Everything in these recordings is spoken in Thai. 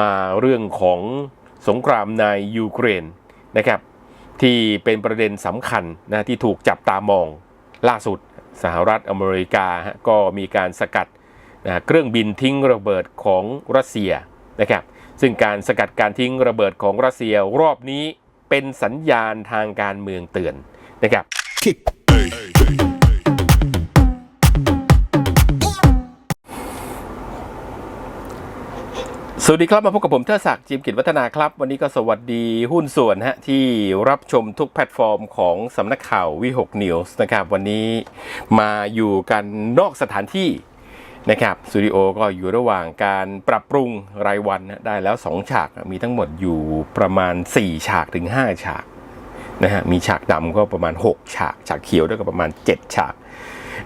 มาเรื่องของสงครามในยูเครนนะครับ ที่เป็นประเด็นสำคัญนะที่ถูกจับตามองล่าสุดสหรัฐอเมริกาก็มีการสกัดนะเครื่องบินทิ้งระเบิดของรัสเซียนะครับ ซึ่งการสกัดการทิ้งระเบิดของรัสเซียรอบนี้เป็นสัญญาณทางการเมืองเตือนนะครับ สวัสดีครับ มาพบกับผมเทอศักดิ์จิมกิจวัฒนาครับ วันนี้ก็สวัสดีหุ้นส่วนฮะที่รับชมทุกแพลตฟอร์มของสำนักข่าววิหกนิวส์นะครับวันนี้มาอยู่กันนอกสถานที่นะครับสตูดิโอก็อยู่ระหว่างการปรับปรุงรายวันนะได้แล้ว 2 ฉากมีทั้งหมดอยู่ประมาณ 4 ฉากถึง 5 ฉากนะฮะมีฉากดำก็ประมาณ 6 ฉาก ฉากเขียวด้วยก็ประมาณ 7 ฉาก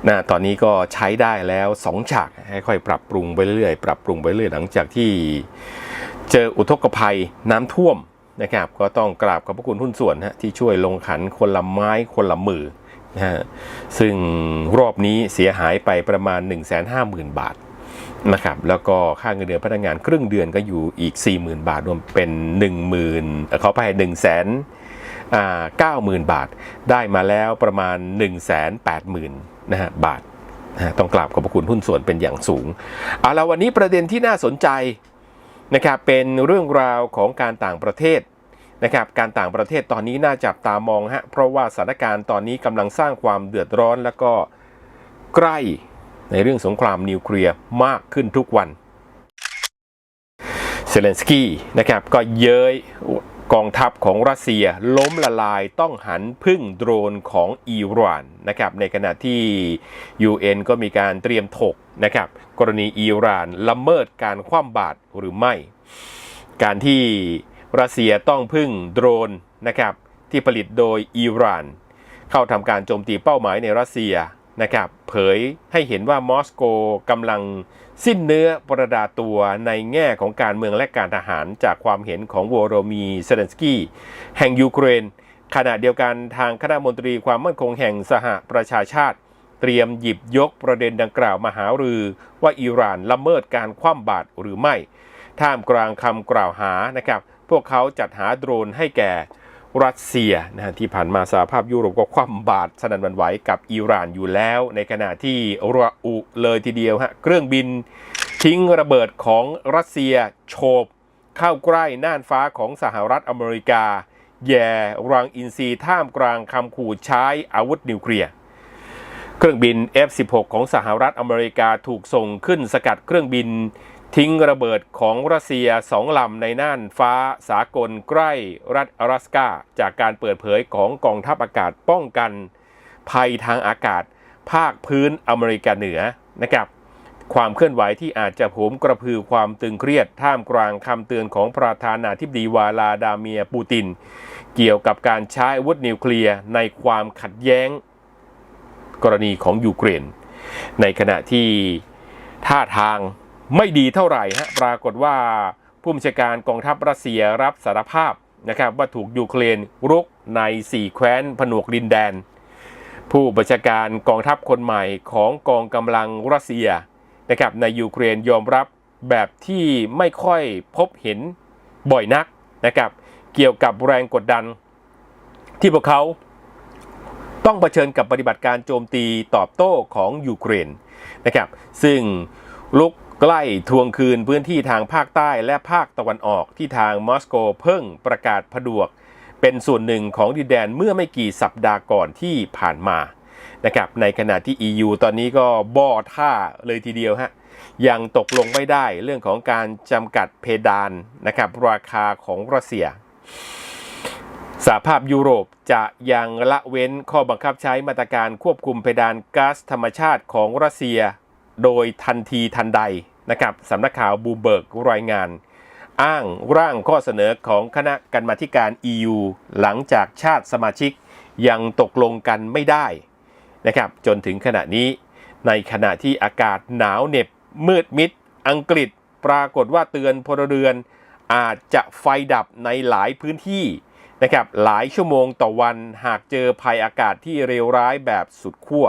นะตอนนี้ก็ใช้ได้แล้ว 2 ฉากให้ค่อยปรับปรุงไปเรื่อยๆ ปรับปรุงไปเรื่อยหลังจากที่เจออุทกภัยน้ำท่วมนะครับ ก็ต้องกราบขอบพระคุณหุ้นส่วนฮะที่ช่วยลงขันคนละไม้คนละมือนะฮะซึ่งรอบนี้เสียหายไปประมาณ 150,000 บาทนะครับแล้วก็ค่าเงินเดือนพนักงานครึ่งเดือนก็อยู่อีก 40,000 บาทรวมเป็น 10,000เอ่อเขาไป1 0 0 0 0 0อ่า90,000 บาท ได้มาแล้วประมาณ 180,000 นะฮะบาทนะต้องกราบขอบพระคุณหุ้นส่วนเป็นอย่างสูงเอาละวันนี้ประเด็นที่น่าสนใจนะครับเป็นเรื่องราวของการต่างประเทศนะครับการต่างประเทศตอนนี้น่าจับตามองฮะเพราะว่าสถานการณ์ตอนนี้กำลังสร้างความเดือดร้อนแล้วก็ใกล้ในเรื่องสงครามนิวเคลียร์มากขึ้นทุกวันเซเลนสกี้นะครับก็เย้ย กองทัพของรัสเซียล้มละลายต้องหันพึ่งโดรนของอิหร่านนะครับในขณะที่ UN ก็มีการเตรียมถกนะครับกรณีอิหร่านละเมิดการคว่ำบาตรหรือไม่ การที่รัสเซียต้องพึ่งโดรนนะครับที่ผลิตโดยอิหร่าน เข้าทำการโจมตีเป้าหมายในรัสเซีย นะครับเผยให้เห็นว่ามอสโกกำลังสิ้นเนื้อประดาตัวในแง่ของการเมืองและการทหารจากความเห็นของวโรมีเซเลนสกี้แห่งยูเครน ขณะเดียวกันทางคณะมนตรีความมั่นคงแห่งสหประชาชาติ เตรียมหยิบยกประเด็นดังกล่าวมาหารือว่าอิหร่านละเมิดการคว่ำบาตรหรือไม่ ท่ามกลางคำกล่าวหานะครับพวกเขาจัดหาโดรนให้แก่ รัสเซียนะฮะที่ผ่านมาสหภาพยุโรปก็คว่ำบาตรสนั่นวันไหวกับอิหร่านอยู่แล้ว ในขณะที่ระอุเลยทีเดียวฮะเครื่องบินทิ้งระเบิดของรัสเซียโฉบเข้าใกล้น่านฟ้าของสหรัฐอเมริกา แย่รังอินซีท่ามกลางคำขู่ใช้อาวุธนิวเคลียร์เครื่องบิน F-16 ของสหรัฐอเมริกาถูกส่งขึ้นสกัดเครื่องบิน ทิ้งระเบิดของรัสเซียสองลำในน่านฟ้าสากลใกล้รัฐอลาสกา จากการเปิดเผยของกองทัพอากาศป้องกัน ภัยทางอากาศ ภาคพื้นอเมริกาเหนือนะครับความเคลื่อนไหวที่อาจจะโผมกระพือความตึงเครียดท่ามกลางคำเตือนของประธานาธิบดีวาลาดาเมียปูติน เกี่ยวกับการใช้อาวุธนิวเคลียร์ในความขัดแย้ง กรณีของยูเครน ในขณะที่ท่าทาง ไม่ดีเท่าไหร่ฮะปรากฏว่าผู้บัญชาการกองทัพรัสเซียรับสารภาพนะครับว่าถูกยูเครนรุกใน 4 แคว้นผนวกดินแดน ผู้บัญชาการกองทัพคนใหม่ของกองกำลังรัสเซียนะครับในยูเครนยอมรับแบบที่ไม่ค่อยพบเห็นบ่อยนักนะครับเกี่ยวกับแรงกดดัน ที่พวกเขาต้องเผชิญกับปฏิบัติการโจมตีตอบโต้ของยูเครนนะครับซึ่งลุก ใกล้ทวงคืนพื้นที่ทางภาคใต้และภาคตะวันออกที่ทางมอสโกเพิ่งประกาศผดวก เป็นส่วนหนึ่งของดินแดนเมื่อไม่กี่สัปดาห์ก่อนที่ผ่านมานะครับในขณะที่ EU ตอนนี้ก็บ่อท่าเลยทีเดียวฮะยังตกลงไม่ได้เรื่องของการจำกัดเพดานนะครับราคาของรัสเซียสหภาพยุโรปจะยังละเว้นข้อบังคับใช้มาตรการควบคุมเพดานก๊าซธรรมชาติของรัสเซีย โดยทันทีทันใดนะครับสำนักข่าวบูเบิร์กรายงาน อ้างร่างข้อเสนอของคณะกรรมาธิการ EU หลังจากชาติสมาชิกยังตกลงกันไม่ได้นะครับจนถึงขณะนี้ ในขณะที่อากาศหนาวเหน็บ มืดมิด อังกฤษปรากฏว่าเตือนพลเรือน อาจจะไฟดับในหลายพื้นที่นะครับหลายชั่วโมงต่อวันหากเจอภัยอากาศที่เลวร้ายแบบสุดขั้ว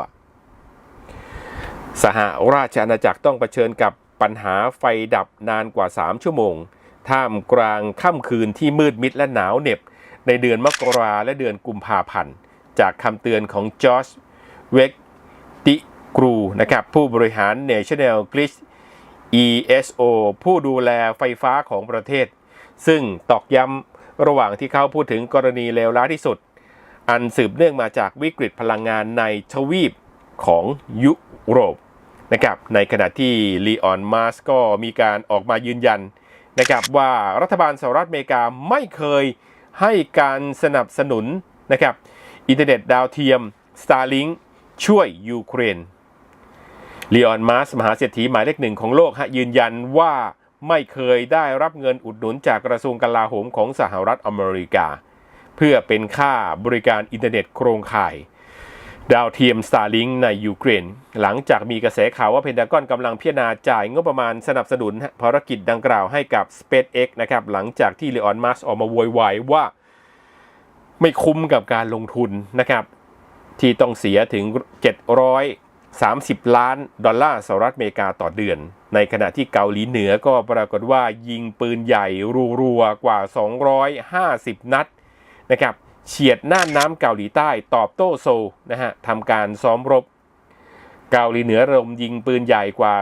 สหราชอาณาจักรต้องเผชิญกับปัญหาไฟดับนานกว่า 3 ชั่วโมง ท่ามกลางค่ำคืนที่มืดมิดและหนาวเหน็บ ในเดือนมกราและเดือนกุมภาพันธ์ จากคำเตือนของจอร์จเวกติกรูนะครับผู้บริหาร National Grid ESO ผู้ดูแลไฟฟ้าของประเทศ ซึ่งตอกย้ำระหว่างที่เขาพูดถึงกรณีเลวร้ายที่สุด อันสืบเนื่องมาจากวิกฤตพลังงานในทวีปของยุโรป นะครับในขณะที่ลีออนมัสก็มีการออกมายืนยันนะครับว่ารัฐบาลสหรัฐอเมริกาไม่เคยให้การสนับสนุนนะครับอินเทอร์เน็ตดาวเทียม Starlink ช่วยยูเครนลีออนมัสมหาเศรษฐีหมายเลขหนึ่งของโลกฮะยืนยันว่าไม่เคยได้รับเงินอุดหนุนจากกระทรวงกลาโหมของสหรัฐอเมริกา เพื่อเป็นค่าบริการอินเทอร์เน็ตโครงข่าย ดาวเทียม Starlink ในยูเครน หลังจากมีกระแสข่าวว่าเพนทากอนกำลังพิจารณาจ่ายงบประมาณสนับสนุนภารกิจดังกล่าวให้กับ SpaceX นะครับ หลังจากที่เลออนมัสออกมาโวยวายว่า ไม่คุ้มกับการลงทุนนะครับ ที่ต้องเสียถึง 730 ล้านดอลลาร์สหรัฐอเมริกาต่อเดือน ในขณะที่เกาหลีเหนือก็ปรากฏว่ายิงปืนใหญ่รัวๆกว่า 250 นัดนะครับ เฉียดน่านน้ำเกาหลีใต้ตอบโต้โซลนะฮะทำการซ้อมรบ เกาหลีเหนือระดมยิงปืนใหญ่กว่า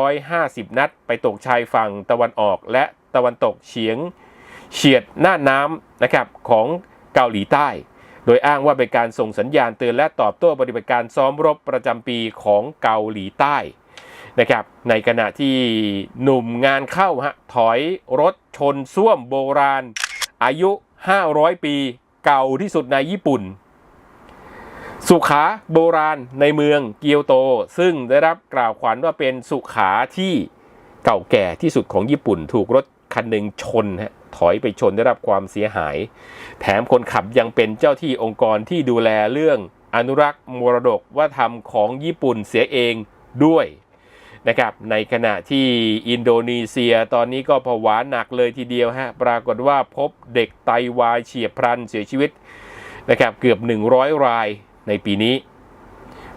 250 นัด ไปตกชายฝั่งตะวันออกและตะวันตกเฉียงเฉียดน่านน้ำนะครับของเกาหลีใต้ โดยอ้างว่าเป็นการส่งสัญญาณเตือนและตอบโต้ปฏิบัติการซ้อมรบประจำปีของเกาหลีใต้นะครับในขณะที่หนุ่มงานเข้าฮะถอยรถชนส้วมโบราณ อายุ 500 ปี เก่าที่สุดในญี่ปุ่น สุขาโบราณในเมืองเกียวโต ซึ่งได้รับกล่าวขวัญว่าเป็นสุขาที่เก่าแก่ที่สุดของญี่ปุ่น ถูกรถคันหนึ่งชนฮะถอยไปชนได้รับความเสียหาย แถมคนขับยังเป็นเจ้าที่องค์กรที่ดูแลเรื่องอนุรักษ์มรดกว่าทำของญี่ปุ่นเสียเองด้วย นะครับในขณะที่อินโดนีเซียตอนนี้ก็ผวาหนักเลยทีเดียวฮะปรากฏว่าพบเด็กไตวายเฉียบพลันเสียชีวิตนะครับเกือบ 100 รายในปีนี้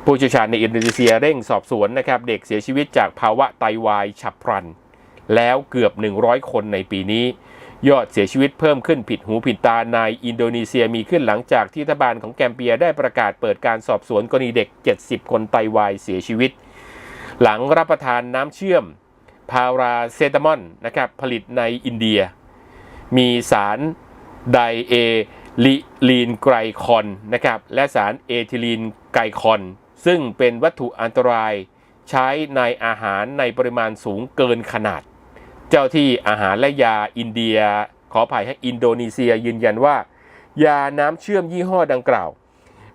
ผู้เชี่ยวชาญในอินโดนีเซียเร่งสอบสวนนะครับเด็กเสียชีวิตจากภาวะไตวายฉับพลัน แล้วเกือบ 100 คนในปีนี้ ยอดเสียชีวิตเพิ่มขึ้นผิดหูผิดตาในอินโดนีเซียมีขึ้นหลังจากที่รัฐบาลของแกมเปียได้ประกาศเปิดการสอบสวนกรณีเด็ก 70 คนไตวายเสียชีวิต หลังรับประทานน้ำเชื่อม พาราเซตามอนนะครับผลิตในอินเดีย มีสารไดเอลิลีนไกรคอนนะครับและสารเอทิลีนไกรคอน ซึ่งเป็นวัตถุอันตรายใช้ในอาหารในปริมาณสูงเกินขนาด เจ้าที่อาหารและยาอินเดีย ขออภัยให้อินโดนีเซียยืนยันว่า ยาน้ำเชื่อมยี่ห้อดังกล่าว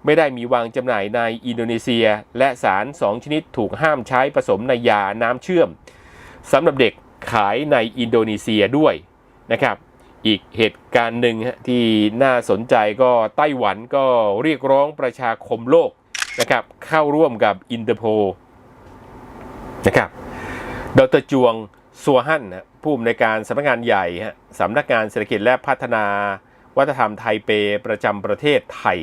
ไม่ได้มีวางจำหน่ายในอินโดนีเซีย และสาร 2 ชนิดถูกห้ามใช้ผสมในยาน้ำเชื่อมสำหรับเด็กขายในอินโดนีเซียด้วยนะครับอีกเหตุการณ์หนึ่งที่น่าสนใจก็ไต้หวันก็เรียกร้องประชาคมโลกนะครับเข้าร่วมกับอินเตอร์โพนะครับดรจวงซัวฮั่นผู้อำนวยการสำนักงานใหญ่สำนักงานเศรษฐกิจและพัฒนาวัฒนธรรมไทเปประจำประเทศไทย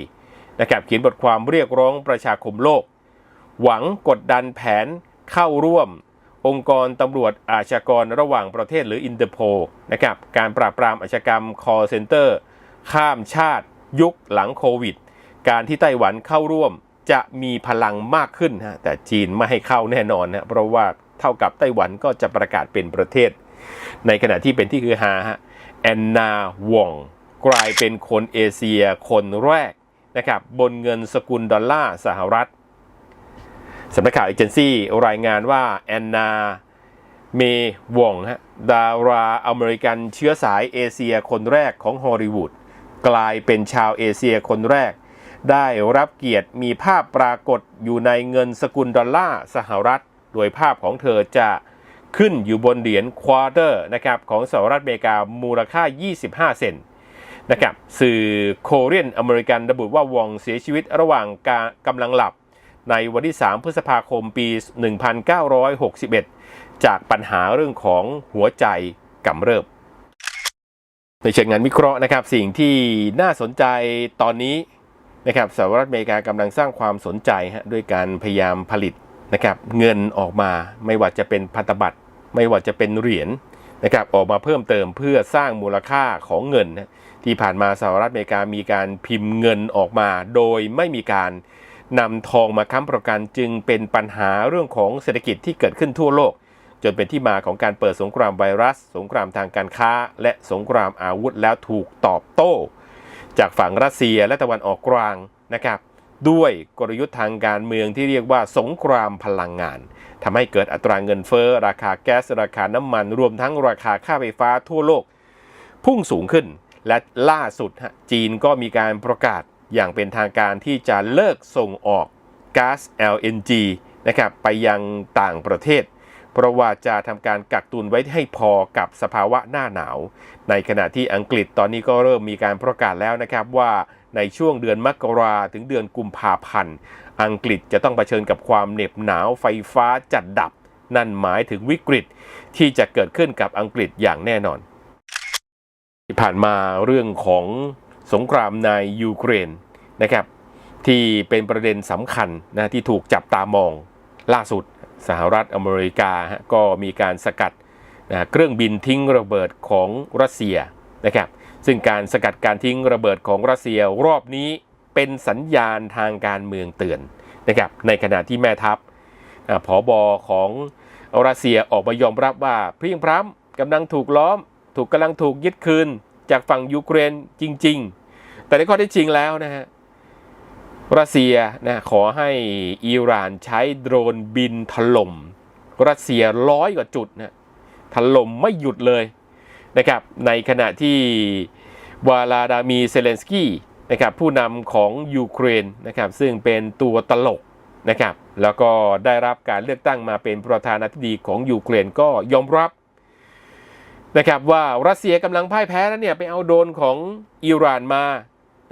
นะครับเขียนบทความเรียกร้องประชาคมโลก หวังกดดันแผนเข้าร่วม องค์กรตำรวจอาชญากรระหว่างประเทศหรืออินเตอร์โพนะครับการปราบปรามอาชญากรรม call center ข้ามชาติ ยุคหลังโควิด การที่ไต้หวันเข้าร่วมจะมีพลังมากขึ้นฮะแต่จีนไม่ให้เข้าแน่นอนนะเพราะว่าเท่ากับไต้หวันก็จะประกาศเป็นประเทศ ในขณะที่เป็นที่คือฮาฮะแอนนาวองกลายเป็นคนเอเชียคนแรก นะครับบนเงินสกุลดอลลาร์สหรัฐสำนักข่าวเอเจนซี่รายงานว่าแอนนาเมวองฮะดาราอเมริกันเชื้อสายเอเชียคนแรกของฮอลลีวูดกลายเป็นชาวเอเชียคนแรก ได้รับเกียรติมีภาพปรากฏอยู่ในเงินสกุลดอลลาร์สหรัฐ โดยภาพของเธอจะขึ้นอยู่บนเหรียญควอเตอร์นะครับของสหรัฐอเมริกามูลค่า 25 เซนต์ นะครับสื่อโคเรียนอเมริกันระบุว่าวองเสียชีวิตระหว่างการกำลังหลับ ในวันที่ 3 พฤษภาคมปี 1961 จากปัญหาเรื่องของหัวใจกำเริบ ในเชิงงานวิเคราะห์นะครับ สิ่งที่น่าสนใจตอนนี้นะครับสหรัฐอเมริกากำลังสร้างความสนใจฮะด้วยการพยายามผลิตนะครับเงินออกมาไม่ว่าจะเป็นพันธบัตร ไม่ว่าจะเป็นเหรียญนะครับออกมาเพิ่มเติมเพื่อสร้างมูลค่าของเงินนะ ที่ผ่านมาสหรัฐอเมริกามีการพิมพ์เงินออกมา โดยไม่มีการนำทองมาค้ำประกันจึงเป็นปัญหาเรื่องของเศรษฐกิจที่เกิดขึ้นทั่วโลก จนเป็นที่มาของการเปิดสงครามไวรัส สงครามทางการค้า และสงครามอาวุธแล้วถูกตอบโต้ จากฝั่งรัสเซียและตะวันออกกลางนะครับด้วยกลยุทธ์ทางการเมืองที่เรียกว่าสงครามพลังงานทำให้เกิดอัตราเงินเฟ้อราคาแก๊สราคาน้ำมัน รวมทั้งราคาค่าไฟฟ้าทั่วโลก พุ่งสูงขึ้น และล่าสุดจีนก็มีการประกาศอย่างเป็นทางการที่จะเลิกส่งออกก๊าซ LNG นะครับไปยังต่างประเทศ เพราะว่าจะทำการกักตุนไว้ให้พอกับสภาวะหน้าหนาว ในขณะที่อังกฤษตอนนี้ก็เริ่มมีการประกาศแล้วนะครับว่าในช่วงเดือนมกราถึงเดือนกุมภาพันธ์อังกฤษจะต้องเผชิญกับความเหน็บหนาวไฟฟ้าจัดดับ นั่นหมายถึงวิกฤตที่จะเกิดขึ้นกับอังกฤษอย่างแน่นอน ที่ผ่านมาเรื่องของสงครามในยูเครนนะครับ ที่เป็นประเด็นสำคัญนะที่ถูกจับตามองล่าสุดสหรัฐอเมริกาก็มีการสกัดนะเครื่องบินทิ้งระเบิดของรัสเซียนะครับ ซึ่งการสกัดการทิ้งระเบิดของรัสเซียรอบนี้เป็นสัญญาณทางการเมืองเตือนนะครับ ในขณะที่แม่ทัพผอบอของรัสเซียออกมายอมรับว่าเพรียงพร้ำกำลังถูกล้อม ถูกกำลังถูกยึดคืนจากฝั่งยูเครนจริง ๆ แต่ในข้อท็จจริงแล้วนะฮะรัสเซียนะขอให้อิหร่านใช้โดรนบินถล่มรัสเซียร้อยกว่าจุดนะถล่มไม่หยุดเลยนะครับในขณะที่วาลาดามีเซเลนสกี้นะครับผู้นำของยูเครนนะครับซึ่งเป็นตัวตลกนะครับแล้วก็ได้รับการเลือกตั้งมาเป็นประธานาธิบดีของยูเครนก็ยอมรับ นะครับว่ารัสเซียกำลังพ่ายแพ้แล้วเนี่ยไปเอาโดนของอิหร่านมา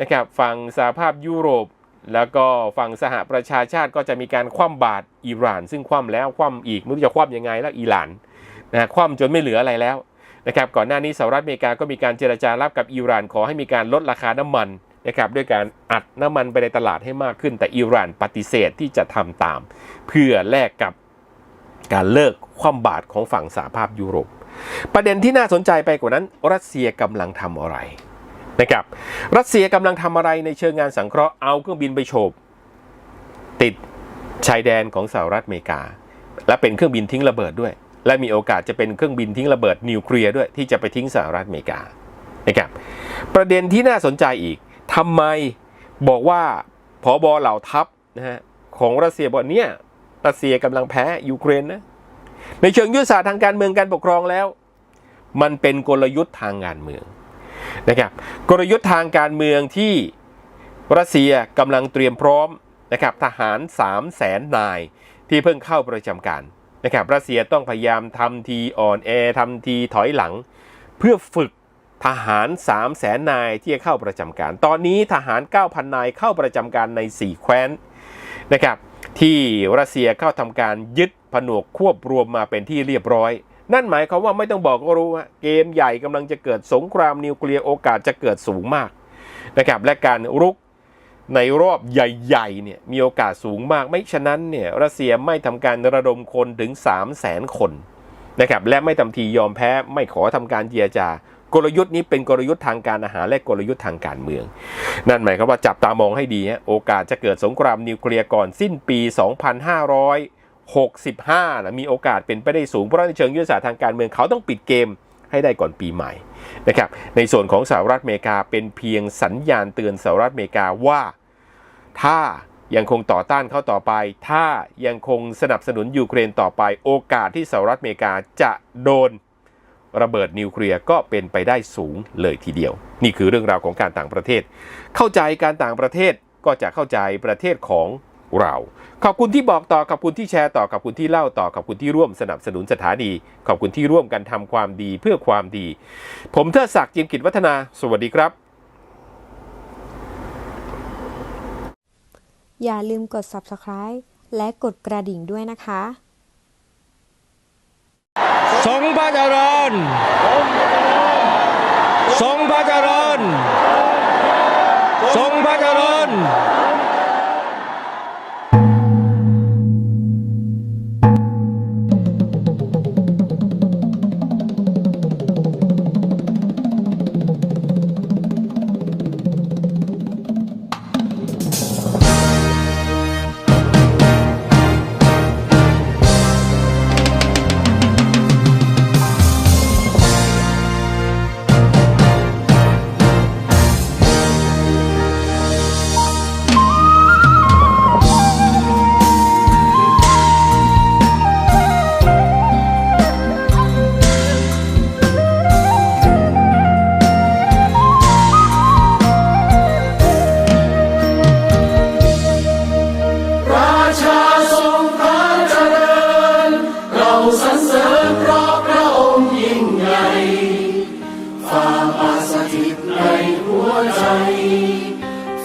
นะครับฝั่งสหภาพยุโรป แล้วก็ฝั่งสหประชาชาติก็จะมีการคว่ำบาตรอิหร่าน ซึ่งคว่ำแล้วคว่ำอีกไม่รู้จะคว่ำยังไงแล้วอิหร่านนะคว่ำจนไม่เหลืออะไรแล้วนะครับก่อนหน้านี้สหรัฐอเมริกาก็มีการเจรจารับกับอิหร่านขอให้มีการลดราคาน้ำมันนะครับด้วยการอัดน้ำมันไปในตลาดให้มากขึ้น แต่อิหร่านปฏิเสธที่จะทำตาม เพื่อแลกกับการเลิกคว่ำบาตรของฝั่งสหภาพยุโรป ประเด็นที่น่าสนใจไปกว่านั้น รัสเซียกำลังทำอะไรนะครับรัสเซียกำลังทำอะไรในเชิงงานสังเคราะห์เอาเครื่องบินไปโฉบติดชายแดนของสหรัฐอเมริกา และเป็นเครื่องบินทิ้งระเบิดด้วย และมีโอกาสจะเป็นเครื่องบินทิ้งระเบิดนิวเคลียร์ด้วยที่จะไปทิ้งสหรัฐอเมริกานะครับประเด็นที่น่าสนใจอีกทำไมบอกว่าผอบอเหล่าทัพนะฮะของรัสเซียบอกเนี่ยรัสเซียกำลังแพ้ยูเครนนะ ในเชิงยุทธศาสตร์ทางการเมืองการปกครองแล้ว มันเป็นกลยุทธ์ทางการเมืองนะครับกลยุทธ์ทางการเมืองที่รัสเซียกำลังเตรียมพร้อมนะครับทหาร3 0 0แสนนายที่เพิ่งเข้าประจำการนะครับรัสเซียต้องพยายามทำทีอ่อนแอทำทีถอยหลัง เพื่อฝึกทหาร 3 0 0แสนนายที่จะเข้าประจำการ ตอนนี้ทหาร 9,000 นายเข้าประจำการใน 4 แคว้นนะครับที่รัสเซียเข้าทำการยึด ผนวกควบรวมมาเป็นที่เรียบร้อย นั่นหมายความว่าไม่ต้องบอกก็รู้ฮะเกมใหญ่กำลังจะเกิดสงครามนิวเคลียร์โอกาสจะเกิดสูงมากนะครับและการรุกในรอบใหญ่ๆเนี่ยมีโอกาสสูงมากไม่ฉะนั้นเนี่ยรัสเซียไม่ทำการระดมคนถึง 3 0 0แสนคนนะครับและไม่ทำทียอมแพ้ไม่ขอทำการเจรจากลยุทธ์นี้เป็นกลยุทธ์ทางการอาหารและกลยุทธ์ทางการเมือง นั่นหมายความว่าจับตามองให้ดีฮะโอกาสจะเกิดสงครามนิวเคลียร์ก่อนสิ้นปี 65นะมีโอกาสเป็นไปได้สูง เพราะในเชิงยุทธศาสตร์ทางการเมืองเขาต้องปิดเกมให้ได้ก่อนปีใหม่นะครับในส่วนของสหรัฐอเมริกาเป็นเพียงสัญญาณเตือนสหรัฐอเมริกาว่า ถ้ายังคงต่อต้านเขาต่อไป ถ้ายังคงสนับสนุนยูเครนต่อไป โอกาสที่สหรัฐอเมริกาจะโดนระเบิดนิวเคลียร์ก็เป็นไปได้สูงเลยทีเดียว นี่คือเรื่องราวของการต่างประเทศ เข้าใจการต่างประเทศก็จะเข้าใจประเทศของ เรา ขอบคุณที่บอกต่อขอบคุณที่แชร์ต่อขอบคุณที่เล่าต่อขอบคุณที่ร่วมสนับสนุนสถานี ขอบคุณที่ร่วมกันทำความดีเพื่อความดี ผมเทิดศักดิ์จิมกิจวัฒนา สวัสดีครับ อย่าลืมกด subscribe และกดกระดิ่งด้วยนะคะทรงพระเจริญทรงพระเจริญทรงพระเจริญ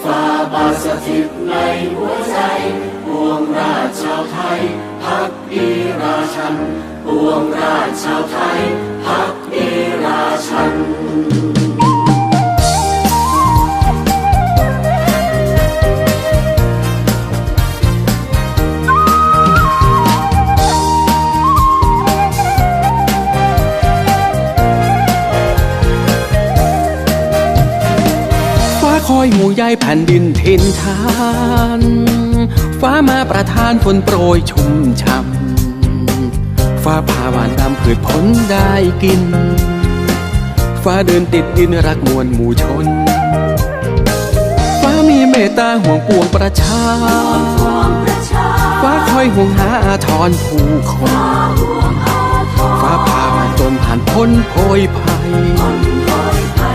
ฝ่าบาทสถิตในหัวใจปวงราชาวไทยพักดีราชันปวงราชชาวไทยพักดีราชัน อยหมู่ใยแผ่นดินทินทาน ฟ้ามาประทานฝนโปรยชุ่มช่ำฟ้าผ่าหวานดำผืดผลได้กิน ฟ้าเดินติดดินรักมวลหมู่ชน ฟ้ามีเมตตาห่วงปวงประชา ฟ้าคอยห่วงหาอาทรผู้คน ฟ้าผ่าหวานจนผ่านพ้นโพยภัย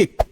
kick